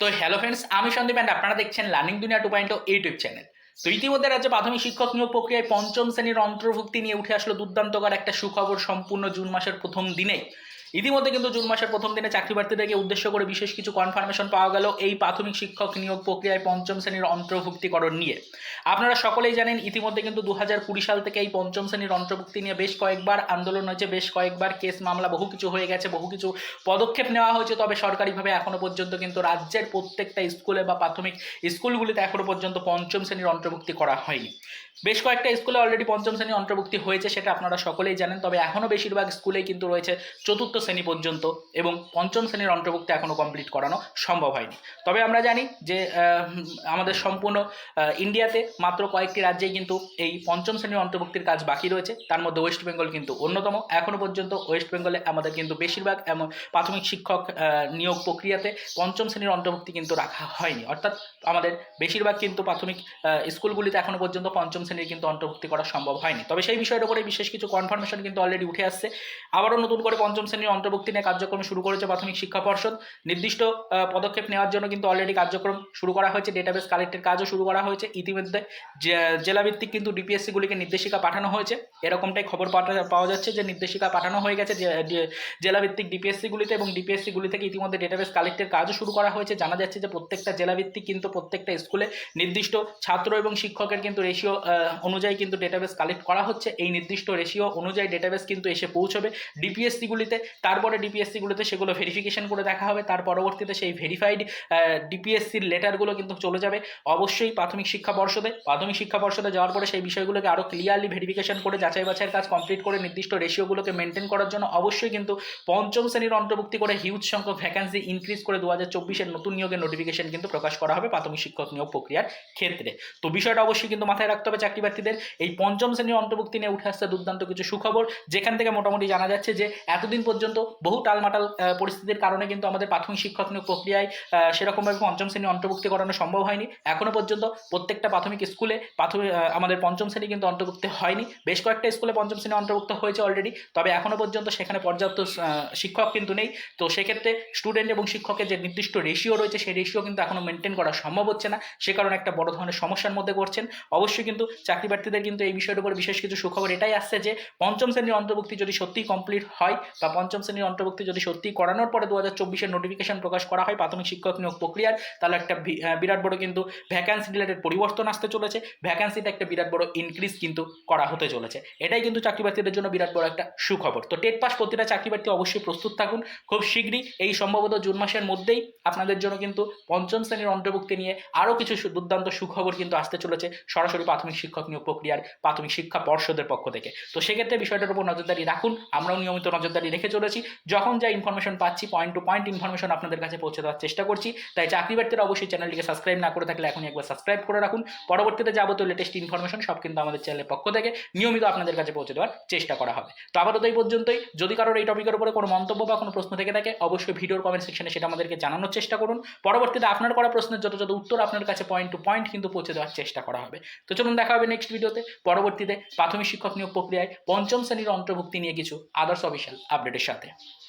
তো hello friends আমি Sandeep and আপনারা দেখছেন লার্নিং দুনিয়া টু পয়েন্ট ইউটিউব চ্যানেল তো ইতিমধ্যে রাজ্যে প্রাথমিক শিক্ষক নিয়োগ প্রক্রিয়ায় পঞ্চম শ্রেণির অন্তর্ভুক্তি নিয়ে উঠে আসলো দুর্দান্তকর একটা সুখবর সম্পূর্ণ জুন মাসের প্রথম দিনেই ইতিমধ্যে কিন্তু জুন মাসের প্রথম দিনে চাকরি প্রার্থীদেরকে উদ্দেশ্য করে বিশেষ কিছু কনফার্মেশন পাওয়া গেল এই প্রাথমিক শিক্ষক নিয়োগ প্রক্রিয়ায় পঞ্চম শ্রেণির অন্তর্ভুক্তিকরণ নিয়ে। আপনারা সকলেই জানেন, ইতিমধ্যে কিন্তু দু হাজার কুড়ি সাল থেকে এই পঞ্চম শ্রেণির অন্তর্ভুক্তি নিয়ে বেশ কয়েকবার আন্দোলন হয়েছে, বেশ কয়েকবার কেস মামলা, বহু কিছু হয়ে গেছে, বহু কিছু পদক্ষেপ নেওয়া হয়েছে, তবে সরকারিভাবে এখনও পর্যন্ত কিন্তু রাজ্যের প্রত্যেকটা স্কুলে বা প্রাথমিক স্কুলগুলিতে এখনও পর্যন্ত পঞ্চম শ্রেণির অন্তর্ভুক্তি করা হয়নি। বেশ কয়েকটা স্কুলে অলরেডি পঞ্চম শ্রেণির অন্তর্ভুক্তি হয়েছে, সেটা আপনারা সকলেই জানেন, তবে এখনও বেশিরভাগ স্কুলেই কিন্তু রয়েছে চতুর্থ শ্রেণি পর্যন্ত এবং পঞ্চম শ্রেণির অন্তর্ভুক্তি এখনও কমপ্লিট করানো সম্ভব হয়নি। তবে আমরা জানি যে আমাদের সম্পূর্ণ ইন্ডিয়াতে মাত্র কয়েকটি রাজ্যেই কিন্তু এই পঞ্চম শ্রেণির অন্তর্ভুক্তির কাজ বাকি রয়েছে। তার মধ্যে ওয়েস্ট বেঙ্গল কিন্তু অন্যতম। এখনও পর্যন্ত ওয়েস্ট বেঙ্গলে আমাদের কিন্তু বেশিরভাগ এমন প্রাথমিক শিক্ষক নিয়োগ প্রক্রিয়াতে পঞ্চম শ্রেণির অন্তর্ভুক্তি কিন্তু রাখা হয়নি। অর্থাৎ আমাদের বেশিরভাগ কিন্তু প্রাথমিক স্কুলগুলিতে এখনও পর্যন্ত পঞ্চম শ্রেণির কিন্তু অন্তর্ভুক্তি করা সম্ভব হয়নি। তবে সেই বিষয়ের উপরে বিশেষ কিছু কনফার্মেশন কিন্তু অলরেডি উঠে আসছে। আবারও নতুন করে পঞ্চম শ্রেণির অন্তর্ভুক্তি নিয়ে কার্যক্রম শুরু করেছে প্রাথমিক শিক্ষা পর্ষদ। নির্দিষ্ট পদক্ষেপ নেওয়ার জন্য কিন্তু অলরেডি কার্যক্রম শুরু করা হয়েছে ডেটাবেস কালেক্টের কাজও শুরু করা হয়েছে। ইতিমধ্যে জেলাভিত্তিক কিন্তু ডিপিএসসিগুলিকে নির্দেশিকা পাঠানো হয়েছে। এরকমটাই খবর পাওয়া যাচ্ছে যে নির্দেশিকা পাঠানো হয়ে গেছে জেলাভিত্তিক ডিপিএসসিগুলিতে এবং ডিপিএসসিগুলি থেকে ইতিমধ্যে ডেটাবেস কালেক্টের কাজও শুরু করা হয়েছে। জানা যাচ্ছে যে প্রত্যেকটা জেলাভিত্তিক কিন্তু প্রত্যেকটা স্কুলে নির্দিষ্ট ছাত্র এবং শিক্ষকের কিন্তু রেশিও অনুযায়ী কিন্তু ডেটাবেস কালেক্ট করা হচ্ছে। এই নির্দিষ্ট রেশিও অনুযায়ী ডেটাবেস কিন্তু এসে পৌঁছবে। ডিপিএসসিগুলিতে তারপরে ডিপিএসসিগুলোতে সেগুলো ভেরিফিকেশন করে দেখা হবে, তার পরবর্তীতে সেই ভেরিফাইড ডিপিএসসির লেটারগুলো কিন্তু চলে যাবে। অবশ্যই প্রাথমিক শিক্ষা পর্ষদে, প্রাথমিক শিক্ষা পর্ষদে যাওয়ার পরে সেই বিষয়গুলোকে আরও ক্লিয়ারলি ভেরিফিকেশন করে, যাচাই বাছাইয়ের কাজ কমপ্লিট করে, নির্দিষ্ট রেশিওগুলোকে মেনটেন করার জন্য অবশ্যই কিন্তু পঞ্চম শ্রেণির অন্তর্ভুক্তি করে হিউজ সংখ্যক ভ্যাকান্সি ইনক্রিজ করে দু হাজার চব্বিশের নতুন নিয়োগের নোটিফিকেশন কিন্তু প্রকাশ করা হবে প্রাথমিক শিক্ষক নিয়োগ প্রক্রিয়ার ক্ষেত্রে। তো বিষয়টা অবশ্যই কিন্তু মাথায় রাখতে হবে চাকরি প্রার্থীদের। এই পঞ্চম শ্রেণির অন্তর্ভুক্তি নিয়ে উঠে আসছে দুর্দান্ত কিছু সুখবর, যেখান থেকে মোটামুটি জানা যাচ্ছে যে এতদিন পর্যন্ত বহু টালমাটাল পরিস্থিতির কারণে কিন্তু আমাদের প্রাথমিক শিক্ষক নিয়োগ প্রক্রিয়ায় সেরকমভাবে পঞ্চম শ্রেণি অন্তর্ভুক্তি করানো সম্ভব হয়নি। এখনও পর্যন্ত প্রত্যেকটা প্রাথমিক স্কুলে প্রাথমিক আমাদের পঞ্চম শ্রেণি কিন্তু অন্তর্ভুক্ত হয়নি। বেশ কয়েকটা স্কুলে পঞ্চম শ্রেণি অন্তর্ভুক্ত হয়েছে অলরেডি তবে এখনও পর্যন্ত সেখানে পর্যাপ্ত শিক্ষক কিন্তু নেই। তো সেক্ষেত্রে স্টুডেন্ট এবং শিক্ষকের যে নির্দিষ্ট রেশিও রয়েছে, সেই রেশিও কিন্তু এখনও মেনটেন করা সম্ভব হচ্ছে না। সে কারণে একটা বড় ধরনের সমস্যার মধ্যে পড়ছেন। অবশ্যই কিন্তু চাকরি প্রার্থীদের কিন্তু এই বিষয়ের উপর বিশেষ কিছু সুখবর এটাই আসছে যে, পঞ্চম শ্রেণির অন্তর্ভুক্তি যদি সত্যিই কমপ্লিট হয় বা পঞ্চম শ্রেণির অন্তর্ভুক্তি যদি সত্যিই করানোর পরে দু হাজার চব্বিশের নোটিফিকেশন প্রকাশ করা হয়, প্রাথমিক শিক্ষক নিয়োগ প্রক্রিয়ার, তাহলে একটা বিরাট বড় কিন্তু ভ্যাকান্সি রিলেটেড পরিবর্তন আসতে চলেছে। ভ্যাকান্সিতে একটা বিরাট বড় ইনক্রিজ কিন্তু করা হতে চলেছে। এটাই কিন্তু চাকরি প্রার্থীদের জন্য বিরাট বড় একটা সুখবর। তো টেট পাস প্রতিটা চাকরি প্রার্থী অবশ্যই প্রস্তুত থাকুন। খুব শীঘ্রই এই সম্ভবত জুন মাসের মধ্যেই আপনাদের জন্য কিন্তু পঞ্চম শ্রেণির অন্তর্ভুক্তি নিয়ে আরও কিছু দুর্দান্ত সুখবর কিন্তু আসতে চলেছে সরাসরি প্রাথমিক শিক্ষক নিয়োগ প্রক্রিয়ার প্রাথমিক শিক্ষা পর্ষদের পক্ষ থেকে। তো সেক্ষেত্রে বিষয়টার উপর নজরদারি রাখুন। আমরাও নিয়মিত নজরদারি রেখে চলেছি যখন যা ইনফরমেশন পাচ্ছি পয়েন্ট টু পয়েন্ট ইনফরমেশন আপনাদের কাছে পৌঁছে দেওয়ার চেষ্টা করছি। তাই চাকরি প্রার্থীরা অবশ্যই চ্যানেলটিকে সাবস্ক্রাইব না করে থাকলে এখনই একবার সাবস্ক্রাইব করে রাখুন। পরবর্তীতে যাবতীয় লেটেস্ট ইনফরমেশন সব কিন্তু আমাদের চ্যানেলের পক্ষ থেকে নিয়মিত আপনাদের কাছে পৌঁছে দেওয়ার চেষ্টা করা হবে। তো আপাতত এই পর্যন্তই। যদি কারোর এই টপিকের উপরে কোনো মন্তব্য বা কোনো প্রশ্ন থেকে থাকে, অবশ্যই ভিডিওর কমেন্ট সেকশনে সেটা আমাদেরকে জানানোর চেষ্টা করুন। পরবর্তীতে আপনার করা প্রশ্নের যত যত উত্তর আপনার কাছে পয়েন্ট টু পয়েন্ট কিন্তু পৌঁছে দেওয়ার চেষ্টা করা হবে। তো চলুন দেখা হবে নেক্সট ভিডিওতে পরবর্তীতে প্রাথমিক শিক্ষক নিয়োগ প্রক্রিয়ায় পঞ্চম শ্রেণির অন্তর্ভুক্তি নিয়ে কিছু আদার্স অফিসিয়াল আপডেটের সাথে